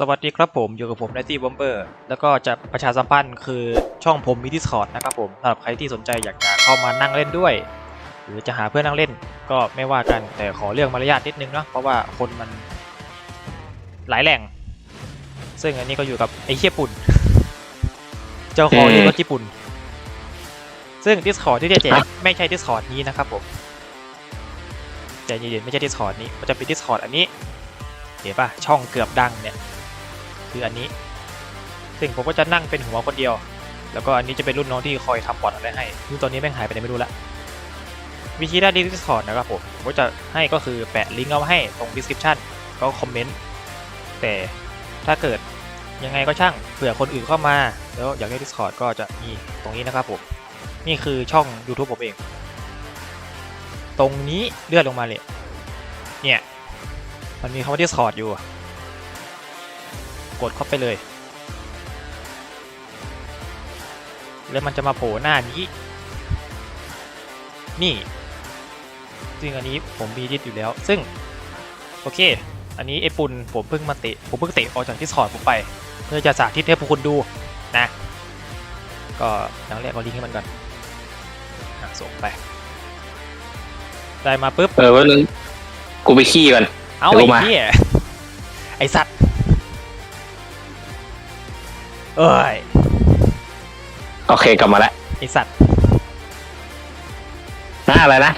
สวัสดีครับผมอยู่กับผมไนตี้บอมเบอร์แล้วก็จะประชาสัมพันธ์คือช่องผมมี Discord นะครับผมสำหรับใครที่สนใจอยากจะเข้ามานั่งเล่นด้วย หรือจะหาเพื่อนนั่งเล่นก็ไม่ว่ากันแต่ขอเรื่องมารยาทนิดนึงเนาะเพราะว่าคนมันหลายแหล่ง ซึ่งอันนี้ก็อยู่กับไอ้เชี่ยปุ่น เจ้าของอ่อนี่รถญี่ปุ่น ซึ่ง Discord ที่จะแจกไม่ใช่ Discord นี้นะครับผมใจเย็นๆไม่ใช่ Discord นี้มันจะเป็น Discord อันนี้เห็นปะช่องเกือบดังเนี่ย คืออันนี้ ซึ่งผมก็จะนั่งเป็นหัวคนเดียว แล้วก็อันนี้จะเป็นรุ่นน้องที่คอยทำบอทอะไรให้ซึ่งตอนนี้แม่งหายไปไหนไม่รู้ละวิธีได้ดี Discord นะครับผมผมก็จะให้ก็คือแปะลิงก์เอาไว้ให้ตรง description ก็คอมเมนต์แต่ถ้าเกิดยังไงก็ช่างเผื่อคนอื่นเข้ามา แล้วอยากได้ Discord ก็จะมีตรงนี้นะครับผมนี่คือช่อง YouTube ผมเอง ตรงนี้เลื่อนลงมาเลยเนี่ย มันมีคำว่า Discord อยู่ กดเข้าไปเลย แล้วมันจะมาโผล่หน้านี้ นี่ ซึ่งอันนี้ผมมีดิสอยู่แล้ว ซึ่ง โอเค อันนี้ไอ้ปุ่นผมเพิ่งมาเตะ ผมเพิ่งเตะออกจากที่สอดผมไป เพื่อจะสาธิตให้พวกคุณดูนะ ก็อย่างแรกเอาลิงก์ให้มันก่อนอะส่งไป ได้มาปุ๊บ เออว่านึงกูไปขี้ก่อน เอาเดี๋ไอ้ยวมาเหี้ยไอสัตว์ เอ้ยโอเคกลับมาแล้วไอสัตว์หน้าอะไรนะ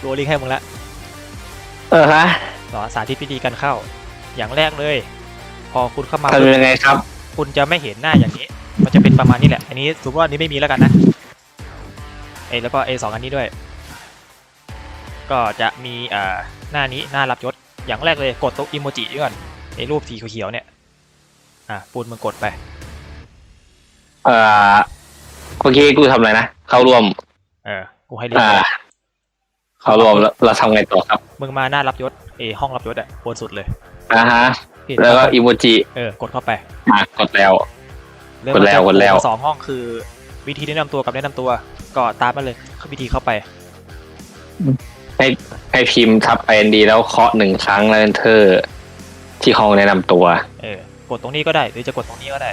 โรลลิงก์ให้มึงละเออฮะสอนสาธิตวิธีการเข้า อย่างแรกเลย พอคุณเข้ามาทำยังไงครับ คุณจะไม่เห็นหน้าอย่างนี้ มันจะเป็นประมาณนี้แหละ อันนี้สมมติว่าอันนี้ไม่มีแล้วกันนะเอยแล้วก็เอสองอันนี้ด้วย ก็จะมีอ่าหน้านี้หน้ารับยศอย่างแรกเลยกดตัวอิโมจิก่อนไอรูปสีเขียวๆเนี่ย อะปูนมึงกดไป เอ่อเมื่อกี้กูทำอะไรนะ เข้าร่วม เออ กูให้เรียบอ่าร้อยเข้าร่วมแล้วเราทำไงต่อครับ มึงมาหน้ารับยศเอห้องรับยศอะบนสุดเลยอ่าฮะผิดแล้วก็อีโมจิเออกดเข้าไปอ่ากดแล้ว เริ่มกดแล้วมาจากกดแล้ว สองห้องคือ วิธีแนะนำตัวกับแนะนำตัว ก็ตามมาเลยวิธีเข้าไป ให้ให้พิมพ์ทับไปดีแล้วเคาะหนึ่งครั้งแล้ว enter ที่ห้องแนะนำตัว เออ กดตรงนี้ก็ได้ หรือจะกดตรงนี้ก็ได้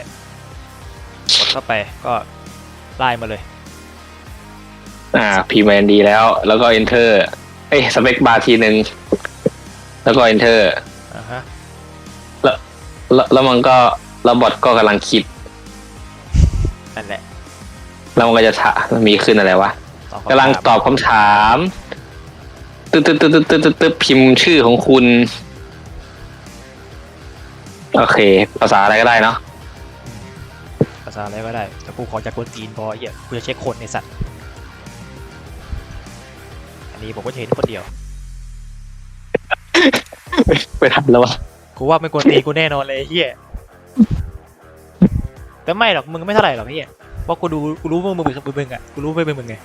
กดเข้าไปก็ไล่มาเลย อ่าพิมพ์ไปดีแล้ว แล้วก็ enter เอ้ยสเปคบาร์ทีหนึ่งแล้วก็ enter อ่าฮะแล้วแล้วมันก็แล้วบอทก็กำลังคิด นั่นแหละแล้วมันก็จะถามีขึ้นอะไรวะตอบคำถามกำลังตอบคำถามตึ๊ดตึ๊ดตึ๊ดตึ๊ดตึ๊ดตึ๊ดพิมพ์ชื่อของคุณ โอเค ภาษาอะไรก็ได้เนาะภาษาอะไรก็ได้ แต่กูขอจากคนจีนพอเหี้ยกูจะเช็คคนในสัตว์ อันนี้ผมก็จะเห็นคนเดียว ไปทันแล้ววะกูว่าไม่กวนตีนกูแน่นอนเลยไอ้เฮียแต่ไม่หรอกมึงไม่เท่าไหร่หรอกไอ้เฮียเพราะกูดูกูรู้ว่ามึงมึงมึงมึงอะกูรู้ไม่เป็นมึงไง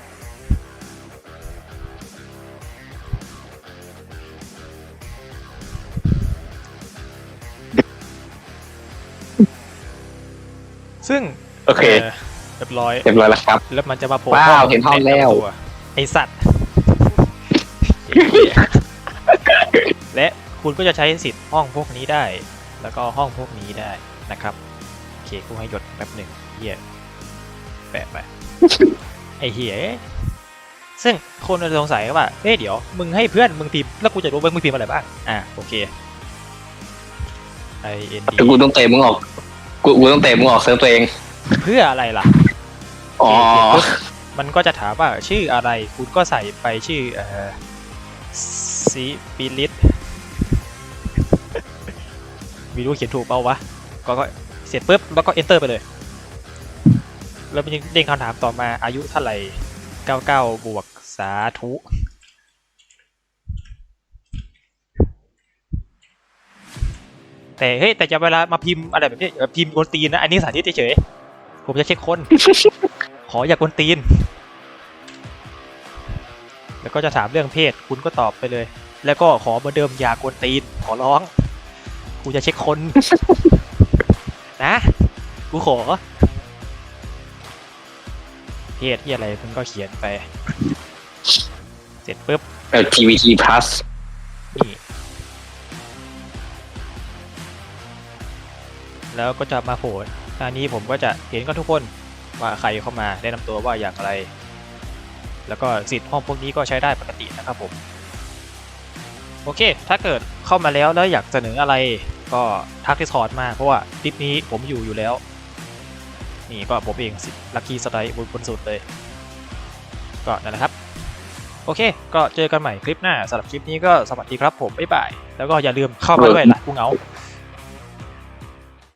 ซึ่งโอเคเออเรียบร้อยเรียบร้อยแล้วครับ แล้วมันจะมาโผล่ว้าวเห็นห้องแล้วะนำตัไอสัตว์ และคุณก็จะใช้สิทธิ์ห้องพวกนี้ได้ แล้วก็ห้องพวกนี้ได้นะครับโอเคกูให้หยดแป๊บหนึ่งเฮียแปะไปไอเฮียซึ่งคนจะสงสัยว่าเฮ้ยเดี๋ยวมึงให้เพื่อนมึงพิมพ์แล้วกูจะรู้ว่ามึงพิมพ์อะไรบ้างอะโอเค I N D แต่กูต้องเตะมึงออก กูกูต้องเตะมึงออกเซิร์ฟตัวเอง เพื่ออะไรล่ะอ๋อ มันก็จะถามว่าชื่ออะไร คุณก็ใส่ไปชื่อเอ่อซีปิลิตมีรู้เขียนถูกเปล่าวะ ก็ก็เสร็จปุ๊บแล้วก็ enter ไปเลย แล้วมันยังเด้งคำถามต่อมาอายุเท่าไหร่ 99 บวกสาธุ แต่เฮ้ยแต่จะเวลามาพิมพ์อะไรแบบนี้อย่าพิมพ์บนตีนนะอันนี้สาธิตเฉยๆผมจะเช็คคน ขออย่ากวนตีน แล้วก็จะถามเรื่องเพศคุณก็ตอบไปเลย แล้วก็ขอเหมือนเดิมอย่ากวนตีน ขอร้องกูจะเช็คคน นะกูขอเพศที่อะไรคุณก็เขียนไป เสร็จปุ๊บ LGBT plus แล้วก็จะมาโผล่หน้านี้ผมก็จะเห็นกันทุกคนว่าใครเข้ามาแนะนำตัวว่าอย่างไร แล้วก็สิทธิ์ห้องพวกนี้ก็ใช้ได้ปกตินะครับผม โอเค ถ้าเกิดเข้ามาแล้วแล้วอยากเสนออะไรก็ทักที่สอดมาเพราะว่าคลิปนี้ผมอยู่อยู่แล้ว นี่ก็ผมเองสิลัคกี้สไตล์บนบนสุดเลย ก็นั่นแหละครับ โอเค ก็เจอกันใหม่คลิปหน้าสำหรับคลิปนี้ก็สวัสดีครับผมบ๊ายบาย แล้วก็อย่าลืมเข้ามาด้วยล่ะกูเงา